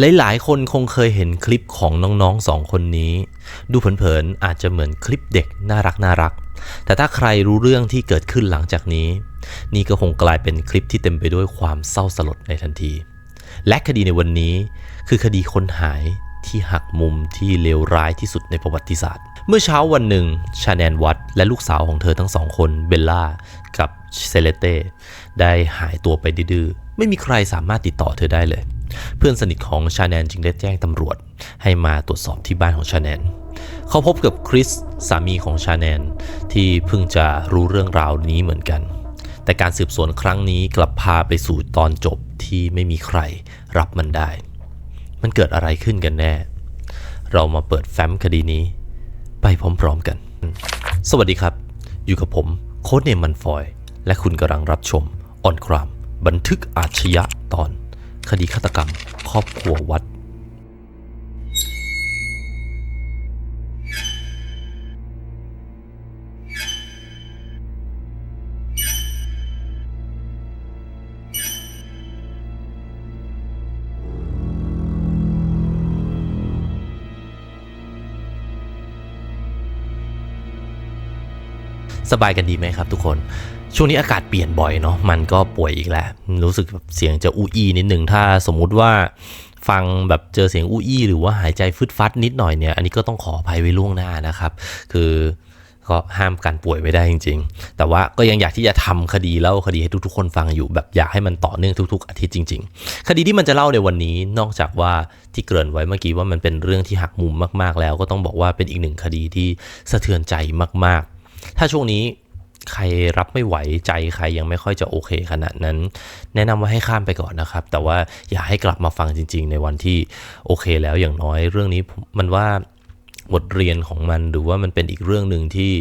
หลายๆ คนคงเคยเห็นคลิปของน้องๆสองคนนี้ ดูเผินๆอาจจะเหมือนคลิปเด็กน่ารักน่ารัก แต่ถ้าใครรู้เรื่องที่เกิดขึ้นหลังจากนี้ นี่ก็คงกลายเป็นคลิปที่เต็มไปด้วยความเศร้าสลดในทันที และคดีในวันนี้คือคดีคนหายที่หักมุมที่เลวร้ายที่สุดในประวัติศาสตร์ เมื่อเช้าวันหนึ่งชาแนนวัตและลูกสาวของเธอทั้งสองคนเบลล่ากับเซเลเต้ได้หายตัวไปดื้อไม่มีใครสามารถติดต่อเธอได้เลย เพื่อนสนิทของชาแนนจึงได้แจ้งตำรวจ ให้มาตรวจสอบที่บ้านของชาแนน เขาพบกับคริสสามีของชาแนน ที่เพิ่งจะรู้เรื่องราวนี้เหมือนกัน แต่การสืบสวนครั้งนี้กลับพาไปสู่ตอนจบที่ไม่มีใครรับมันได้ มันเกิดอะไรขึ้นกันแน่ เรามาเปิดแฟ้มคดีนี้ ไปพร้อมๆกัน สวัสดีครับ อยู่กับผมโค้ดเนมมันฟอย และคุณกำลังรับชมออนครามบันทึกอาชญะตอน คดีฆาตกรรม ครอบครัววัด สบายกันดีไหมครับทุกคน ช่วงนี้อากาศเปลี่ยนบ่อยเนาะมันก็ป่วยอีกแล้ว รู้สึกเสียงจะอู้อี้นิดหนึ่งถ้าสมมุติว่าฟังแบบเจอเสียงอู้อี้หรือว่าหายใจฟึดฟัดนิดหน่อยเนี่ย อันนี้ก็ต้องขออภัยไว้ล่วงหน้านะครับ คือก็ห้ามการป่วยไม่ได้จริง ๆ แต่ว่าก็ยังอยากที่จะทำคดีเล่าคดีให้ทุกๆ คนฟังอยู่แบบอยากให้มันต่อเนื่องทุก ๆ อาทิตย์จริง ๆ คดีที่มันจะเล่าในวันนี้นอกจากว่าที่เกริ่นไว้เมื่อกี้ว่ามันเป็นเรื่องที่หักมุมมากๆแล้ว ก็ต้องบอกว่าเป็นอีกหนึ่งคดีที่สะเทือนใจมากๆ ถ้าช่วงนี้ใครรับไม่ไหวใจใครยังไม่ค่อยจะโอเคขนาดนั้น แนะนำว่าให้ข้ามไปก่อนนะครับ แต่ว่าอย่าให้กลับมาฟังจริง ๆ ในวันที่โอเคแล้วอย่างน้อยเรื่องนี้มมันว่าบทเรียนของมันหรือว่ามันเป็นอีกเรื่องหนึ่งที่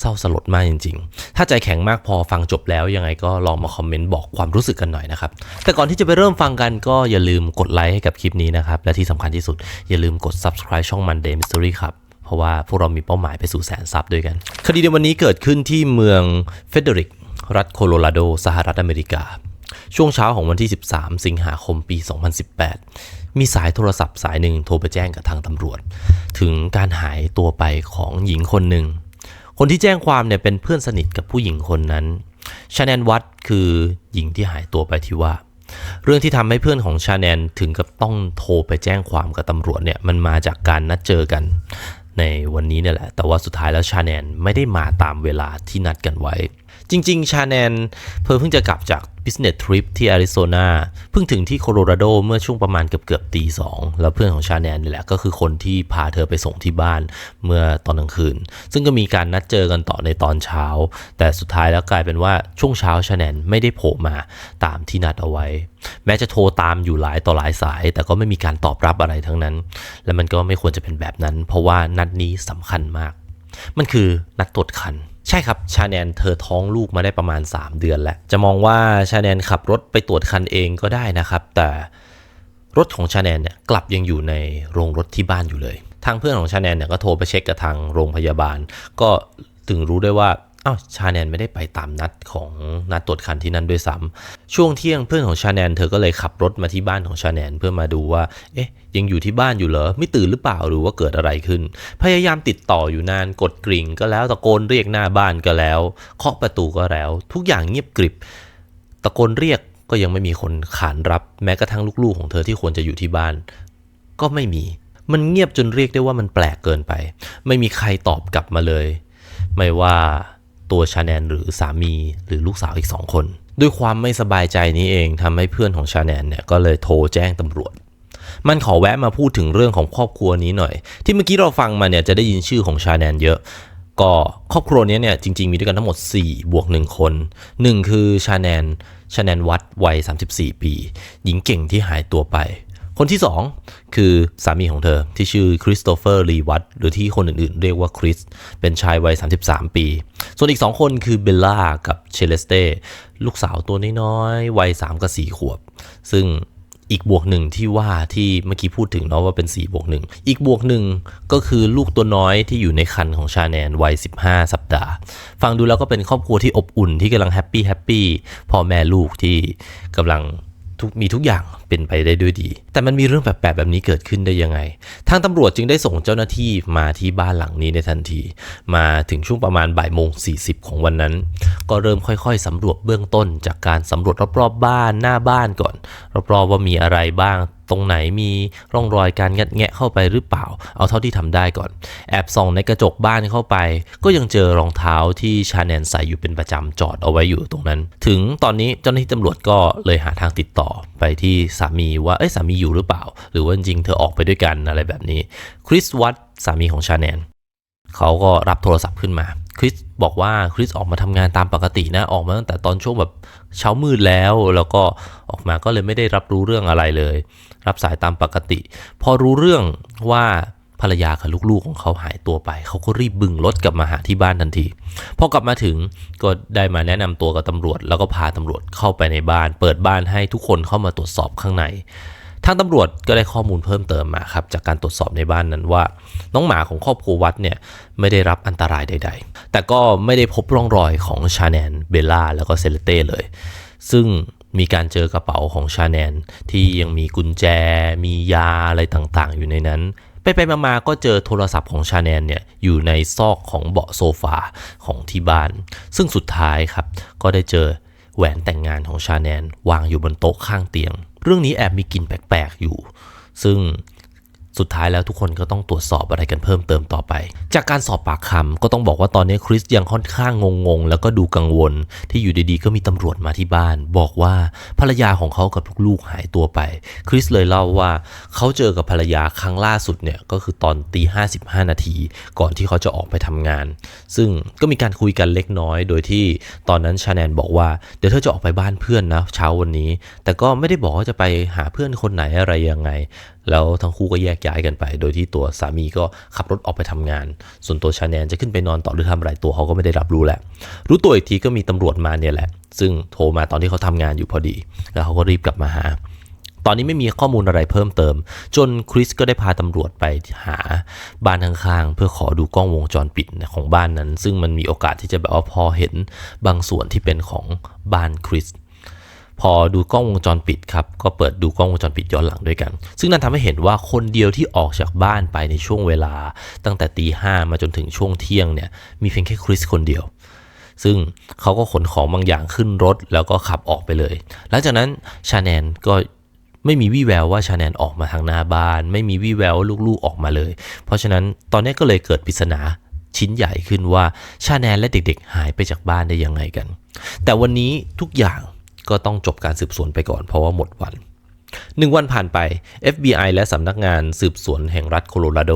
เศร้าสลดมากจริง ๆ ถ้าใจแข็งมากพอฟังจบแล้วยังไงก็ลองมาคอมเมนต์บอกความรู้สึกกันหน่อยนะครับ แต่ก่อนที่จะไปเริ่มฟังกันก็อย่าลืมกดไลค์ให้กับคลิปนี้นะครับ และที่สำคัญที่สุดอย่าลืมกด subscribe ช่อง Monday Mystery ครับ เพราะว่าพวกเรามีเป้าหมายไปสู่แสนซับด้วยกัน คดีในวันนี้เกิดขึ้นที่เมืองเฟเดริก รัฐโคโลราโด สหรัฐอเมริกา ช่วงเช้าของวันที่ 13 สิงหาคมปี 2018 มีสายโทรศัพท์สายหนึ่งโทรไปแจ้งกับทางตำรวจ ถึงการหายตัวไปของหญิงคนหนึ่ง คนที่แจ้งความเนี่ยเป็นเพื่อนสนิทกับผู้หญิงคนนั้นชาแนนวัตคือหญิงที่หายตัวไปที่ว่าเรื่องที่ทำให้เพื่อนของชาแนนถึงกับต้องโทรไปแจ้งความกับตำรวจเนี่ยมันมาจากการนัดเจอกัน ในวันนี้เนี่ยแหละ แต่ว่าสุดท้ายแล้วชาแนนไม่ได้มาตามเวลาที่นัดกันไว้ จริง ๆ ชาแนนเพิ่งจะกลับจาก business trip ที่อาริโซนาเพิ่งถึงที่โคโลราโดเมื่อช่วงประมาณเกือบเกือบตีสองแล้วเพื่อนของชาแนนนี่แหละก็คือคนที่พาเธอไปส่งที่บ้านเมื่อตอนกลางคืน ซึ่งก็มีการนัดเจอกันต่อในตอนเช้า แต่สุดท้ายแล้วกลายเป็นว่าช่วงเช้าชาแนนไม่ได้โผล่มาตามที่นัดเอาไว้ แม้จะโทรตามอยู่หลายต่อหลายสาย แต่ก็ไม่มีการตอบรับอะไรทั้งนั้น และมันก็ไม่ควรจะเป็นแบบนั้น เพราะว่านัดนี้สำคัญมาก มันคือนัดตรวจคัน ใช่ครับ ชาแนนเธอท้องลูกมาได้ประมาณ 3 เดือนแล้ว จะมองว่าชาแนนขับรถไปตรวจคันเองก็ได้นะครับ แต่รถของชาแนนเนี่ยกลับยังอยู่ในโรงรถที่บ้านอยู่เลย ทางเพื่อนของชาแนนเนี่ยก็โทรไปเช็คกับทางโรงพยาบาล ก็ถึงรู้ได้ว่า อ้าวชาแนนไม่ได้ไปตามนัดของนัดตรวจคันที่นั่นด้วยซ้ำช่วงเที่ยงเพื่อนของชาแนนเธอก็เลยขับรถมาที่บ้านของชาแนนเพื่อมาดูว่า เอ๊ะ ยังอยู่ที่บ้านอยู่เหรอ ไม่ตื่นหรือเปล่าหรือว่าเกิดอะไรขึ้น พยายามติดต่ออยู่นานกดกริ่ง ก็แล้วตะโกนเรียกหน้าบ้านก็แล้ว เคาะประตูก็แล้ว ทุกอย่างเงียบกริบ ตะโกนเรียกก็ยังไม่มีคนขานรับ แม้กระทั่งลูกๆของเธอที่ควรจะอยู่ที่บ้าน ก็ไม่มี มันเงียบจนเรียกได้ว่ามันแปลกเกินไป ไม่มีใครตอบกลับมาเลย ไม่ว่า ตัวชาแนนหรือสามีหรือลูกสาวอีกสองคน ด้วยความไม่สบายใจนี้เองทำให้เพื่อนของชาแนนเนี่ยก็เลยโทรแจ้งตำรวจ มันขอแวะมาพูดถึงเรื่องของครอบครัวนี้หน่อย ที่เมื่อกี้เราฟังมาเนี่ยจะได้ยินชื่อของชาแนนเยอะ ก็ครอบครัวนี้เนี่ยจริง ๆมีด้วยกันทั้งหมด 4 บวก 1 คน 1 คือชาแนนชาแนนวัดวัย 34 ปี หญิงเก่งที่หายตัวไป คนที่ 2 คือสามีของเธอที่ชื่อคริสโตเฟอร์ลีวัตหรือที่คนอื่นๆ เรียกว่าคริส เป็นชายวัย 33 ปี ส่วนอีก 2 คนคือเบลล่ากับเชเลสเต้ลูกสาวตัวน้อยๆ วัย 3 กับ 4 ขวบ ซึ่งอีกบวกหนึ่งที่ว่าที่เมื่อกี้พูดถึงเนาะว่าเป็น4บวกหนึ่งอีกบวกหนึ่งก็คือลูกตัวน้อยที่อยู่ในคันของชาแนนวัย 15 สัปดาห์ ฟังดูแล้วก็เป็นครอบครัวที่อบอุ่นที่กำลังแฮปปี้แฮปปี้พ่อแม่ลูกที่กำลัง ทุกมีทุกอย่างเป็นไปได้ด้วยดี แต่มันมีเรื่องแปลกๆแบบนี้เกิดขึ้นได้ยังไง ทางตำรวจจึงได้ส่งเจ้าหน้าที่มาที่บ้านหลังนี้ในทันที มาถึงช่วงประมาณบ่ายโมงสีของวันนั้น ก็เริ่มค่อยๆสำรวจเบื้องต้น จากการสำรวจรอบๆบ้านหน้าบ้านก่อน รอบๆว่ามีอะไรบ้างตรงไหนมีร่องรอยการงัดแงะเข้าไปหรือเปล่า เอาเท่าที่ทำได้ก่อน แอบส่องในกระจกบ้านเข้าไป ก็ยังเจอรองเท้าที่ชาแนนใส่อยู่เป็นประจำจอดเอาไว้อยู่ตรงนั้น ถึงตอนนี้เจ้าหน้าที่ตำรวจก็เลยหาทางติดต่อไปที่สามีว่าเอ้ยสามีอยู่หรือเปล่า หรือว่าจริงเธอออกไปด้วยกันอะไรแบบนี้คริสวัตสามีของชาแนนเขาก็รับโทรศัพท์ขึ้นมาคริสบอกว่าคริสออกมาทำงานตามปกตินะออกมาตั้งแต่ตอนช่วงแบบเช้ามืดแล้ว แล้วก็ออกมาก็เลยไม่ได้รับรู้เรื่องอะไรเลย รับสายตามปกติ พอรู้เรื่องว่าภรรยากับลูกๆของเขาหายตัวไป เขาก็รีบบึงรถกลับมาหาที่บ้านทันที พอกลับมาถึงก็ได้มาแนะนำตัวกับตำรวจ แล้วก็พาตำรวจเข้าไปในบ้าน เปิดบ้านให้ทุกคนเข้ามาตรวจสอบข้างใน ทางตำรวจก็ได้ข้อมูลเพิ่มเติมมาครับจากการตรวจสอบในบ้านนั้นว่า น้องหมาของครอบครัววัดเนี่ยไม่ได้รับอันตรายใด ๆ แต่ก็ไม่ได้พบร่องรอยของชาแนนเบลล่าแล้วก็เซเลเต้เลย ซึ่ง มีการเจอกระเป๋าของชาแนนที่ยังมีกุญแจ มียาอะไรต่างๆ อยู่ในนั้น ไปไปมาๆก็เจอโทรศัพท์ของชาแนนเนี่ยอยู่ในซอกของเบาะโซฟาของที่บ้าน ซึ่งสุดท้ายครับ ก็ได้เจอแหวนแต่งงานของชาแนนวางอยู่บนโต๊ะข้างเตียง เรื่องนี้แอบมีกลิ่นแปลกๆอยู่ ซึ่ง สุดท้ายแล้วทุกคนก็ต้องตรวจสอบอะไรกันเพิ่มเติมต่อไป จากการสอบปากคำก็ต้องบอกว่าตอนนี้คริสยังค่อนข้างงงๆ แล้วก็ดูกังวล ที่อยู่ดีๆ ก็มีตำรวจมาที่บ้าน บอกว่าภรรยาของเขากับลูกๆหายตัวไป คริสเลยเล่าว่าเขาเจอกับภรรยาครั้งล่าสุดเนี่ยก็คือตอนตีห้นาที ก่อนที่เขาจะออกไปทำงาน ซึ่งก็มีการคุยกันเล็กน้อย โดยที่ตอนนั้นชาแนนบอกว่าเดี๋ยวเธอจะออกไปบ้านเพื่อนนะเช้าวันนี้ แต่ก็ไม่ได้บอกว่าจะไปหาเพื่อนคนไหนอะไรยังไง แล้วทั้งคู่ก็แยกย้ายกันไป โดยที่ตัวสามีก็ขับรถออกไปทำงาน ส่วนตัวชาแนนจะขึ้นไปนอนต่อหรือทำอะไรตัวเขาก็ไม่ได้รับรู้แหละ รู้ตัวอีกทีก็มีตำรวจมาเนี่ยแหละ ซึ่งโทรมาตอนที่เขาทำงานอยู่พอดี แล้วเขาก็รีบกลับมาหา ตอนนี้ไม่มีข้อมูลอะไรเพิ่มเติม จนคริสก็ได้พาตำรวจไปหาบ้านข้างๆ เพื่อขอดูกล้องวงจรปิดของบ้านนั้น ซึ่งมันมีโอกาสที่จะแบบว่าพอเห็นบางส่วนที่เป็นของบ้านคริส พอดูกล้องวงจรปิดครับก็เปิดดูกล้องวงจรปิดย้อนหลังด้วยกัน ซึ่งนั่นทำให้เห็นว่าคนเดียวที่ออกจากบ้านไปในช่วงเวลา ตั้งแต่ตีห้ามาจนถึงช่วงเที่ยงเนี่ยมีเพียงแค่คริสคนเดียว ซึ่งเขาก็ขนของบางอย่างขึ้นรถแล้วก็ขับออกไปเลย หลังจากนั้นชาแนนก็ไม่มีวี่แววว่าชาแนนออกมาทางหน้าบ้าน ไม่มีวี่แววว่าลูกๆออกมาเลย เพราะฉะนั้นตอนนี้ก็เลยเกิดปริศนาชิ้นใหญ่ขึ้นว่าชาแนนและเด็กๆ หายไปจากบ้านได้ยังไงกัน แต่วันนี้ทุกอย่าง ก็ต้องจบการสืบสวนไปก่อนเพราะว่าหมดวันหนึ่งวันผ่านไป FBI และสำนักงานสืบสวนแห่งรัฐโคโลราโด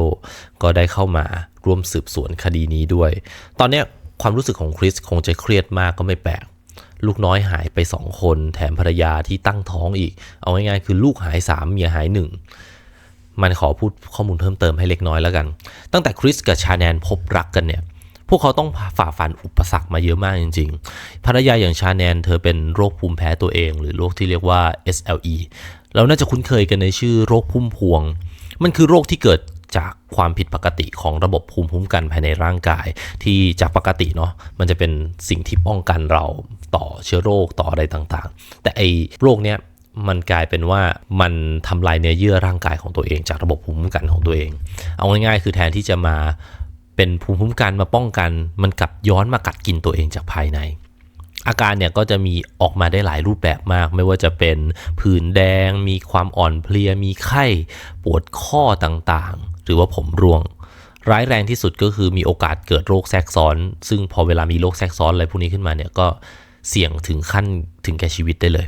ก็ได้เข้ามาร่วมสืบสวนคดีนี้ด้วย ตอนนี้ความรู้สึกของคริสคงจะเครียดมากก็ไม่แปลก ลูกน้อยหายไปสองคน แถมภรรยาที่ตั้งท้องอีก เอาง่ายๆคือลูกหายสามเมียหายหนึ่งมันขอพูดข้อมูลเพิ่มเติมให้เล็กน้อยแล้วกัน ตั้งแต่คริสกับชาแนนพบรักกันเนี่ย พวกเขาต้องฝ่าฟันอุปสรรคมาเยอะมากจริง ๆ ภรรยาอย่างชาแนนเธอเป็นโรคภูมิแพ้ตัวเอง หรือโรคที่เรียกว่า SLE เราน่าจะคุ้นเคยกันในชื่อโรคพุ่มพวง มันคือโรคที่เกิดจากความผิดปกติของระบบภูมิคุ้มกันภายในร่างกาย ที่จากปกติเนาะมันจะเป็นสิ่งที่ป้องกันเราต่อเชื้อโรคต่ออะไรต่างๆ แต่ไอ้โรคเนี้ยมันกลายเป็นว่ามันทำลายเนื้อเยื่อร่างกายของตัวเอง จากระบบภูมิคุ้มกันของตัวเอง เอาง่ายๆ คือแทนที่จะมา เป็นภูมิคุ้มกันมาป้องกัน มันกลับย้อนมากัดกินตัวเองจากภายใน อาการเนี่ยก็จะมีออกมาได้หลายรูปแบบมาก ไม่ว่าจะเป็นผื่นแดง มีความอ่อนเพลีย มีไข้ ปวดข้อต่างๆ หรือว่าผมร่วง ร้ายแรงที่สุดก็คือมีโอกาสเกิดโรคแทรกซ้อน ซึ่งพอเวลามีโรคแทรกซ้อนอะไรพวกนี้ขึ้นมาเนี่ยก็เสี่ยงถึงขั้นถึงแก่ชีวิตได้เลย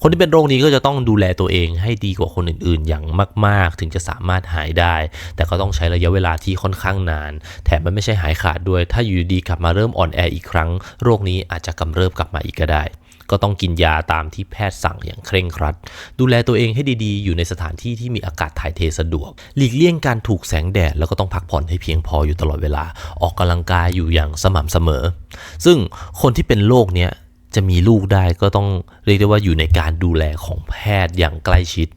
คนที่เป็นโรคนี้ก็จะต้องดูแลตัวเองให้ดีกว่าคนอื่นๆ อย่างมาก ๆ ถึงจะสามารถหายได้ แต่ก็ต้องใช้ระยะเวลาที่ค่อนข้างนาน แถมมันไม่ใช่หายขาดด้วย ถ้าอยู่ดีกลับมาเริ่มอ่อนแออีกครั้ง โรคนี้อาจจะกำเริบกลับมาอีกก็ได้ ก็ต้องกินยาตามที่แพทย์สั่งอย่างเคร่งครัด ดูแลตัวเองให้ดีๆ อยู่ในสถานที่ที่มีอากาศถ่ายเทสะดวก หลีกเลี่ยงการถูกแสงแดด แล้วก็ต้องพักผ่อนให้เพียงพออยู่ตลอดเวลา ออกกำลังกายอยู่อย่างสม่ำเสมอ ซึ่งคนที่เป็นโรคเนี้ย จะมีลูกได้ก็ต้องเรียกได้ว่าอยู่ในการดูแลของแพทย์อย่างใกล้ชิด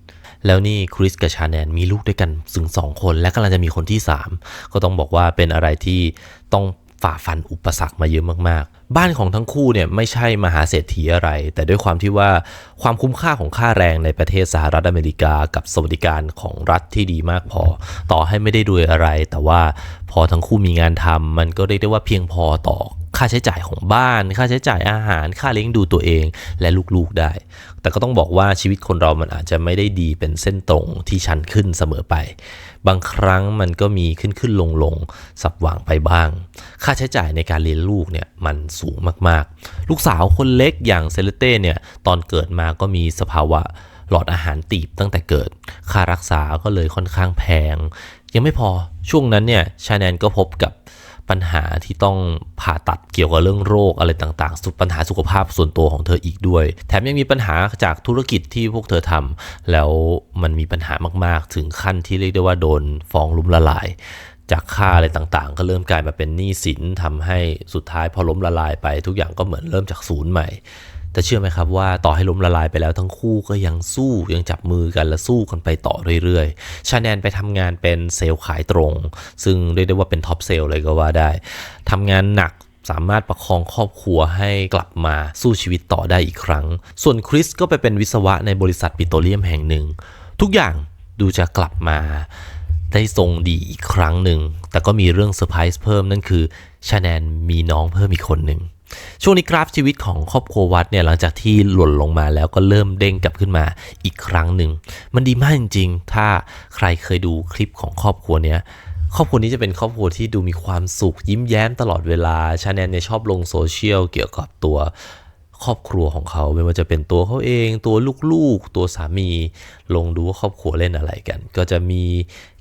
แล้วนี่คริสกับชาแนนมีลูกด้วยกันถึงสองคน และกำลังจะมีคนที่ 3 ก็ต้องบอกว่าเป็นอะไรที่ต้องฝ่าฟันอุปสรรคมาเยอะมากๆ บ้านของทั้งคู่เนี่ยไม่ใช่มหาเศรษฐีอะไร แต่ด้วยความที่ว่าความคุ้มค่าของค่าแรงในประเทศสหรัฐอเมริกา กับสวัสดิการของรัฐที่ดีมากพอ ต่อให้ไม่ได้รวยอะไร แต่ว่าพอทั้งคู่มีงานทำมันก็เรียกได้ว่าเพียงพอต่อ ค่าใช้จ่ายของบ้าน ค่าใช้จ่ายอาหาร ค่าเลี้ยงดูตัวเองและลูกๆได้ แต่ก็ต้องบอกว่าชีวิตคนเรามันอาจจะไม่ได้ดีเป็นเส้นตรงที่ชันขึ้นเสมอไป บางครั้งมันก็มีขึ้นขึ้นลงลงสับหว่างไปบ้าง ค่าใช้จ่ายในการเลี้ยงลูกเนี่ยมันสูงมากๆ ลูกสาวคนเล็กอย่างเซเลเต้เนี่ยตอนเกิดมาก็มีสภาวะหลอดอาหารตีบตั้งแต่เกิด ค่ารักษาก็เลยค่อนข้างแพง ยังไม่พอช่วงนั้นเนี่ยชาแนนก็พบกับ ปัญหาที่ต้องผ่าตัดเกี่ยวกับเรื่องโรคอะไรต่างๆ ปัญหาสุขภาพส่วนตัวของเธออีกด้วย แถมยังมีปัญหาจากธุรกิจที่พวกเธอทำแล้วมันมีปัญหามากๆ ถึงขั้นที่เรียกได้ว่าโดนฟ้องล้มละลาย จากค่าอะไรต่างๆ ก็เริ่มกลายมาเป็นหนี้สินทำให้สุดท้ายพอล้มละลายไป ทุกอย่างก็เหมือนเริ่มจากศูนย์ใหม่ แต่เชื่อไหมครับว่าต่อให้ล้มละลายไปแล้วทั้งคู่ก็ยังสู้ยังจับมือกันและสู้กันไปต่อเรื่อยๆ ชาแนนไปทำงานเป็นเซลล์ขายตรง ซึ่งเรียกได้ว่าเป็นท็อปเซลล์เลยก็ว่าได้ทำงานหนักสามารถประคองครอบครัวให้กลับมาสู้ชีวิตต่อได้อีกครั้ง ส่วนคริสก็ไปเป็นวิศวะในบริษัทปิโตรเลียมแห่งหนึ่ง ทุกอย่างดูจะกลับมาได้ทรงดีอีกครั้งหนึ่ง แต่ก็มีเรื่องเซอร์ไพรส์เพิ่มนั่นคือชาแนนมีน้องเพิ่มอีกคนหนึ่ง ช่วงนี้กราฟชีวิตของครอบครัววัดเนี่ยหลังจากที่หล่นลงมาแล้วก็เริ่มเด้งกลับขึ้นมาอีกครั้งหนึ่ง มันดีมากจริงๆ ถ้าใครเคยดูคลิปของครอบครัวเนี้ยครอบครัวนี้จะเป็นครอบครัวที่ดูมีความสุขยิ้มแย้มตลอดเวลาชาแนลเนี่ยชอบลงโซเชียลเกี่ยวกับตัว ครอบครัวของเขาไม่ว่าจะเป็นตัวเขาเองตัวลูกๆ ตัวสามี ลงดูว่าครอบครัวเล่นอะไรกัน ก็จะมี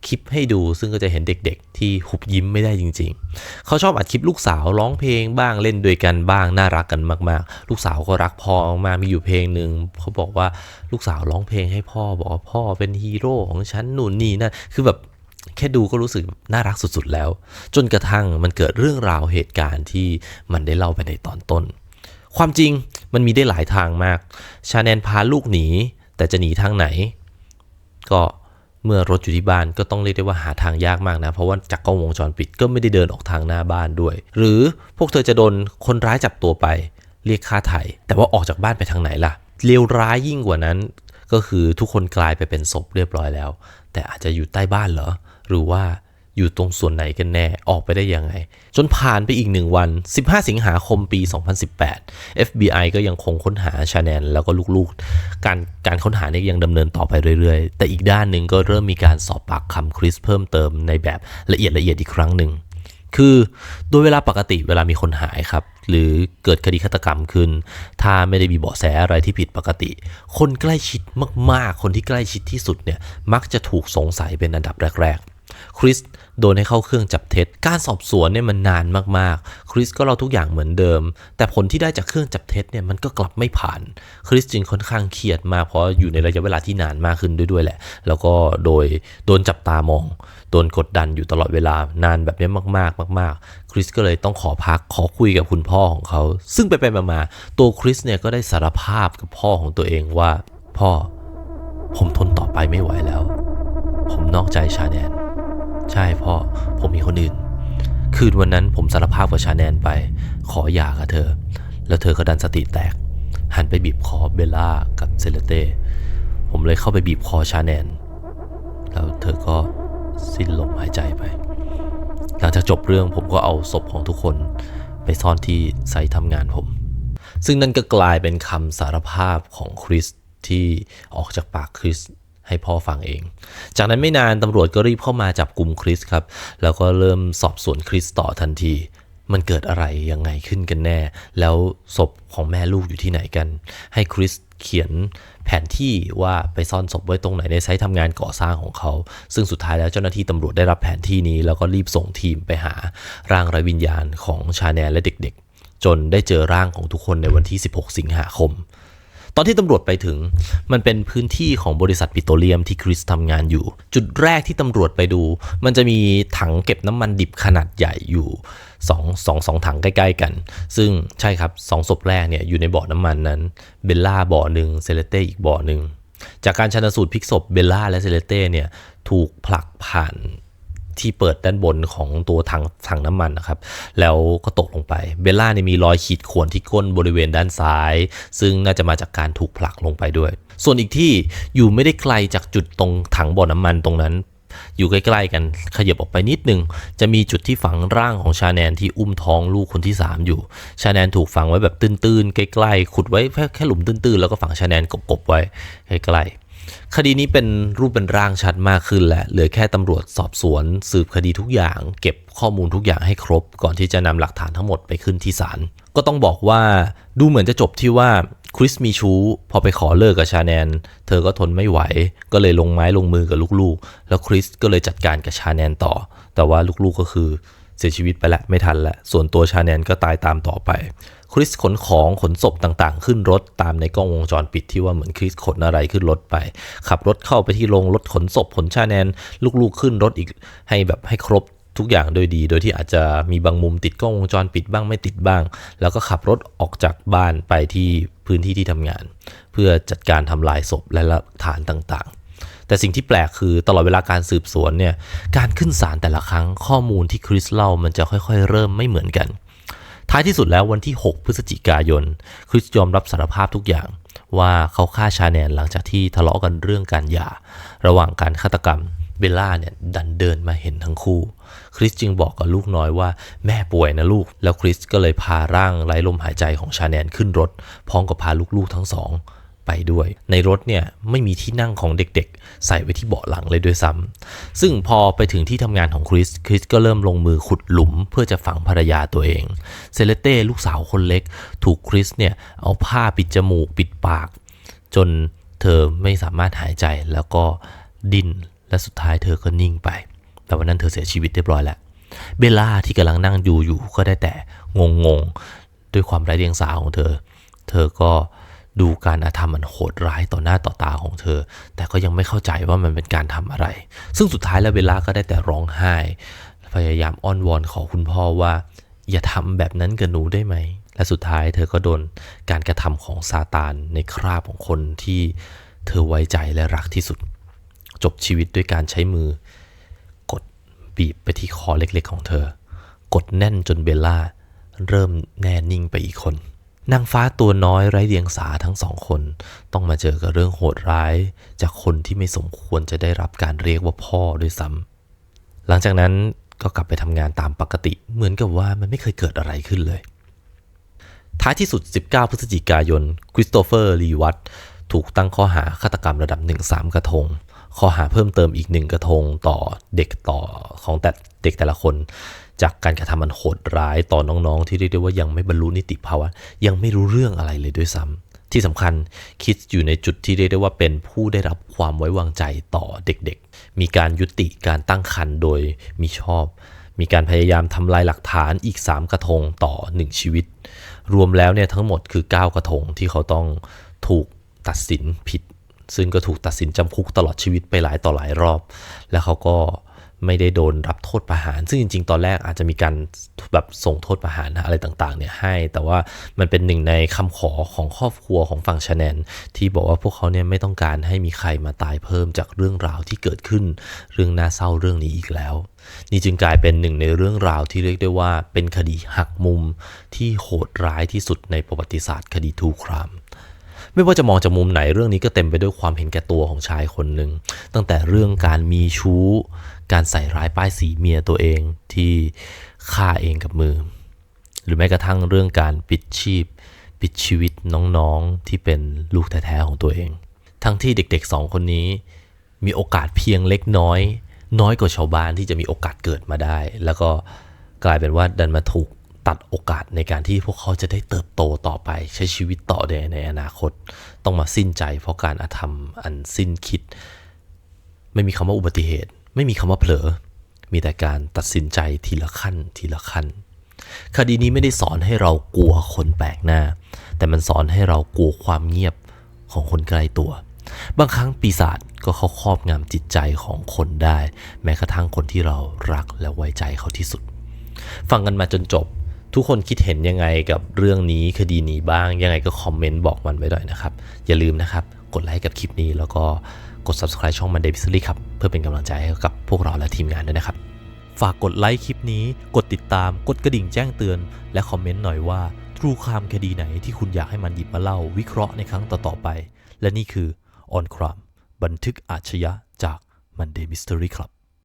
คลิปให้ดู ซึ่งก็จะเห็นเด็กๆ ที่หุบยิ้มไม่ได้จริง ๆ เขาชอบอัดคลิปลูกสาวร้องเพลงบ้างเล่นด้วยกันบ้างน่ารักกันมากๆ ลูกสาวก็รักพ่อมากมีอยู่เพลงหนึ่งเขาบอกว่าลูกสาวร้องเพลงให้พ่อบอกว่าพ่อเป็นฮีโร่ของฉันนู่นนี่นั่นคือแบบแค่ดูก็รู้สึกน่ารักสุดๆแล้ว จนกระทั่งมันเกิดเรื่องราวเหตุการณ์ที่มันได้เล่าไปในตอนต้น ความจริงมันมีได้หลายทางมาก ชาแนนพาลูกหนี แต่จะหนีทางไหน ก็เมื่อรถอยู่ที่บ้านก็ต้องเรียกได้ว่าหาทางยากมากนะ เพราะว่าจากกล้องวงจรปิดก็ไม่ได้เดินออกทางหน้าบ้านด้วย หรือพวกเธอจะโดนคนร้ายจับตัวไป เรียกค่าไถ่แต่ว่าออกจากบ้านไปทางไหนล่ะเลวร้ายยิ่งกว่านั้น ก็คือทุกคนกลายไปเป็นศพเรียบร้อยแล้ว แต่อาจจะอยู่ใต้บ้านเหรอ หรือว่า อยู่ตรงส่วนไหนกันแน่ ออกไปได้ยังไง จนผ่านไปอีกหนึ่งวัน 15 สิงหาคมปี 2018 FBI ก็ยังคงค้นหาชาแนนแล้วก็ลูกๆ การการค้นหาเนี่ยยังดำเนินต่อไปเรื่อยๆ แต่อีกด้านหนึ่งก็เริ่มมีการสอบปากคำคริสเพิ่มเติมในแบบละเอียดละเอียดอีกครั้งหนึ่งคือโดยเวลาปกติเวลามีคนหายครับ หรือเกิดคดีฆาตกรรมขึ้น ถ้าไม่ได้มีเบาะแสอะไรที่ผิดปกติ คนใกล้ชิดมากๆ คนที่ใกล้ชิดที่สุดเนี่ยมักจะถูกสงสัยเป็นอันดับแรกๆคริส โดนให้เข้าเครื่องจับเท็จ การสอบสวนเนี่ยมันนานมากๆ คริสก็เล่าทุกอย่างเหมือนเดิม แต่ผลที่ได้จากเครื่องจับเท็จเนี่ยมันก็กลับไม่ผ่าน คริสจึงค่อนข้างเครียดมากเพราะอยู่ในระยะเวลาที่นานมากขึ้นด้วยๆแหละ แล้วก็โดยโดนจับตามอง โดนกดดันอยู่ตลอดเวลานานแบบนี้มากๆ มาก ๆ คริสก็เลยต้องขอพักขอคุยกับคุณพ่อของเขา ซึ่งไปไปมาๆตัวคริสเนี่ยก็ได้สารภาพกับพ่อของตัวเองว่า พ่อ ผมทนต่อไปไม่ไหวแล้ว ผมนอกใจชาแนน ใช่พ่อผมมีคนอื่น คืนวันนั้นผมสารภาพกับชาแนนไป ขอหย่ากับเธอ แล้วเธอก็ดันสติแตก หันไปบีบคอเบลล่ากับเซเลเต้ผมเลยเข้าไปบีบคอชาแนน แล้วเธอก็สิ้นลมหายใจไป หลังจากจบเรื่องผมก็เอาศพของทุกคนไปซ่อนที่ไซต์ทำงานผม ซึ่งนั่นก็กลายเป็นคำสารภาพของคริสที่ออกจากปากคริส ให้พ่อฟังเอง จากนั้นไม่นานตำรวจก็รีบเข้ามาจับกลุ่มคริสครับ แล้วก็เริ่มสอบสวนคริสต่อทันที มันเกิดอะไรยังไงขึ้นกันแน่ แล้วศพของแม่ลูกอยู่ที่ไหนกัน ให้คริสเขียนแผนที่ว่าไปซ่อนศพไว้ตรงไหนในไซต์ทำงานก่อสร้างของเขา ซึ่งสุดท้ายแล้วเจ้าหน้าที่ตำรวจได้รับแผนที่นี้ แล้วก็รีบส่งทีมไปหาร่างไร้วิญญาณของชาแนนและเด็กๆ จนได้เจอร่างของทุกคนในวันที่ 16 สิงหาคม ตอนที่ตำรวจไปถึง มันเป็นพื้นที่ของบริษัทปิโตรเลียมที่คริสทำงานอยู่ จุดแรกที่ตำรวจไปดู มันจะมีถังเก็บน้ำมันดิบขนาดใหญ่อยู่2องสองสองถังใกล้ ๆ กัน ซึ่งใช่ครับสองศพแรกเนี่ยอยู่ในบ่อน้ำมันนั้น เบลล่าบ่อหนึ่งเซเลเต้อีกบ่อหนึ่งจากการชันสูตรพลิกศพเบลล่าและเซเลเต้เนี่ยถูกผลักผ่าน ที่เปิดด้านบนของตัวถังถังน้ำมันนะครับ แล้วก็ตกลงไป เบลล่าเนี่ยมีรอยขีดข่วนที่ก้นบริเวณด้านซ้าย ซึ่งน่าจะมาจากการถูกผลักลงไปด้วย ส่วนอีกที่อยู่ไม่ได้ไกลจากจุดตรงถังบ่อน้ำมันตรงนั้น อยู่ใกล้ๆกันขยับออกไปนิดนึง จะมีจุดที่ฝังร่างของชาแนนที่อุ้มท้องลูกคนที่ 3 อยู่ ชาแนนถูกฝังไว้แบบตื้นๆใกล้ๆขุดไว้แค่แค่หลุมตื้นๆแล้วก็ฝังชาแนนกบๆไว้ใกล้ๆ คดีนี้เป็นรูปเป็นร่างชัดมากขึ้นแหละ เหลือแค่ตำรวจสอบสวน สืบคดีทุกอย่าง เก็บข้อมูลทุกอย่างให้ครบ ก่อนที่จะนำหลักฐานทั้งหมดไปขึ้นที่ศาล ก็ต้องบอกว่าดูเหมือนจะจบที่ว่าคริสมีชู้พอไปขอเลิกกับชาแนน เธอก็ทนไม่ไหว ก็เลยลงไม้ลงมือกับลูกๆ แล้วคริสก็เลยจัดการกับชาแนนต่อ แต่ว่าลูกๆก็คือเสียชีวิตไปแล้วไม่ทันแล้วส่วนตัวชาแนนก็ตายตามต่อไป คริสขนของขนศพต่างๆ ขึ้นรถตามในกล้องวงจรปิดที่ว่าเหมือนคริสขนอะไรขึ้นรถไป ขับรถเข้าไปที่โรงรถขนศพขนชาแนนลูกๆขึ้นรถอีกให้แบบให้ครบทุกอย่างโดยดี โดยที่อาจจะมีบางมุมติดกล้องวงจรปิดบ้างไม่ติดบ้าง แล้วก็ขับรถออกจากบ้านไปที่พื้นที่ที่ทำงาน เพื่อจัดการทำลายศพและหลักฐานต่างๆ แต่สิ่งที่แปลกคือตลอดเวลาการสืบสวนเนี่ยการขึ้นศาลแต่ละครั้งข้อมูลที่คริสเล่ามันจะค่อยๆ เริ่มไม่เหมือนกัน ท้ายที่สุดแล้ววันที่ 6 พฤศจิกายน คริสยอมรับสารภาพทุกอย่างว่าเขาฆ่าชาแนนหลังจากที่ทะเลาะกันเรื่องการหย่า ระหว่างการฆาตกรรมเบลล่าเนี่ยดันเดินมาเห็นทั้งคู่ คริสจึงบอกกับลูกน้อยว่าแม่ป่วยนะลูก แล้วคริสก็เลยพาร่างไร้ลมหายใจของชาแนนขึ้นรถ พร้อมกับพาลูกๆทั้งสอง ไปด้วย ในรถเนี่ยไม่มีที่นั่งของเด็กๆ ใส่ไว้ที่เบาะหลังเลยด้วยซ้ำซึ่งพอไปถึงที่ทำงานของคริส คริสก็เริ่มลงมือขุดหลุมเพื่อจะฝังภรรยาตัวเอง เซเลเต้ลูกสาวคนเล็ก ถูกคริสเนี่ยเอาผ้าปิดจมูกปิดปาก จนเธอไม่สามารถหายใจแล้วก็ดิ้นและสุดท้ายเธอก็นิ่งไป แต่วันนั้นเธอเสียชีวิตเรียบร้อยแล้ว เบลล่าที่กำลังนั่งดูอยู่ก็ได้แต่งงงๆด้วยความไร้เดียงสาของเธอ เธอก็ ดูการอาธรรมมันโหดร้ายต่อหน้าต่อตาของเธอ แต่ก็ยังไม่เข้าใจว่ามันเป็นการทำอะไร ซึ่งสุดท้ายแล้วเบลล่าก็ได้แต่ร้องไห้ พยายามอ้อนวอนขอคุณพ่อว่า อย่าทำแบบนั้นกับหนูได้ไหม และสุดท้ายเธอก็โดนการกระทำของซาตานในคราบของคนที่เธอไว้ใจและรักที่สุด จบชีวิตด้วยการใช้มือ กดบีบไปที่คอเล็กๆของเธอ กดแน่นจนเบลล่าเริ่มแน่นิ่งไปอีกคน นางฟ้าตัวน้อยไร้เดียงสาทั้งสองคน ต้องมาเจอกับเรื่องโหดร้าย จากคนที่ไม่สมควรจะได้รับการเรียกว่าพ่อด้วยซ้ำหลังจากนั้นก็กลับไปทำงานตามปกติ เหมือนกับว่ามันไม่เคยเกิดอะไรขึ้นเลย ท้ายที่สุด 19 พฤศจิกายน คริสโตเฟอร์ ลีวัตถูกตั้งข้อหาฆาตกรรมระดับ 1 3 กระทง ข้อหาเพิ่มเติมอีกหนึ่งกระทงต่อเด็กต่อของแต่เด็กแต่ละคน จากการกระทำมันโหดร้ายต่อน้องๆ ที่เรียกได้ว่ายังไม่บรรลุนิติภาวะ ยังไม่รู้เรื่องอะไรเลยด้วยซ้ำที่สำคัญคิดอยู่ในจุดที่เรียกได้ว่าเป็นผู้ได้รับความไว้วางใจต่อเด็กๆ มีการยุติการตั้งครรภ์โดยมีชอบ มีการพยายามทำลายหลักฐานอีก 3 กระทงต่อ 1 ชีวิต รวมแล้วเนี่ยทั้งหมดคือ 9 กระทงที่เขาต้องถูกตัดสินผิด ซึ่งก็ถูกตัดสินจำคุกตลอดชีวิตไปหลายต่อหลายรอบ แล้วเขาก็ ไม่ได้โดนรับโทษประหาร ซึ่งจริง ๆ ตอนแรกอาจจะมีการแบบส่งโทษประหารอะไรต่างๆเนี่ยให้ แต่ว่ามันเป็นหนึ่งในคำขอของครอบครัวของฝั่งชาแนนที่บอกว่าพวกเขาเนี่ยไม่ต้องการให้มีใครมาตายเพิ่มจากเรื่องราวที่เกิดขึ้น เรื่องน่าเศร้าเรื่องนี้อีกแล้ว นี่จึงกลายเป็นหนึ่งในเรื่องราวที่เรียกได้ว่าเป็นคดีหักมุมที่โหดร้ายที่สุดในประวัติศาสตร์ คดีทูครามไม่ว่าจะมองจากมุมไหนเรื่องนี้ก็เต็มไปด้วยความเห็นแก่ตัวของชายคนหนึ่งตั้งแต่เรื่องการมีชู้ การใส่ร้ายป้ายสีเมียตัวเองที่ฆ่าเองกับมือ หรือแม้กระทั่งเรื่องการปิดชีพ ปิดชีวิตน้องๆที่เป็นลูกแท้ๆของตัวเอง ทั้งที่เด็กๆสองคนนี้ มีโอกาสเพียงเล็กน้อย น้อยกว่าชาวบ้านที่จะมีโอกาสเกิดมาได้ แล้วก็กลายเป็นว่าดันมาถูกตัดโอกาสในการที่พวกเขาจะได้เติบโตต่อไปใช้ชีวิตต่อในในอนาคต ต้องมาสิ้นใจเพราะการอาธรรมอันสิ้นคิด ไม่มีคำว่าอุบัติเหตุ ไม่มีคำว่าเผลอ มีแต่การตัดสินใจทีละขั้นทีละขั้น คดีนี้ไม่ได้สอนให้เรากลัวคนแปลกหน้า แต่มันสอนให้เรากลัวความเงียบของคนใกล้ตัว บางครั้งปีศาจก็เข้าครอบงำจิตใจของคนได้ แม้กระทั่งคนที่เรารักและไว้ใจเขาที่สุด ฟังกันมาจนจบ ทุกคนคิดเห็นยังไงกับเรื่องนี้คดีนี้บ้างยังไงก็คอมเมนต์บอกมันไว้ด้วยนะครับ อย่าลืมนะครับ กดไลค์กับคลิปนี้แล้วก็ กด subscribe ช่องมันเดวิสลี่ครับ เพื่อเป็นกำลังใจให้กับพวกเราและทีมงานด้วยนะครับ ฝากกดไลค์คลิปนี้ กดติดตาม กดกระดิ่งแจ้งเตือน และคอมเมนต์หน่อยว่าทรูคามคดีไหนที่คุณอยากให้มันหยิบมาเล่าวิเคราะห์ในครั้งต่อๆไป และนี่คือ On Crime บันทึกอาชญะจาก Monday Mystery Club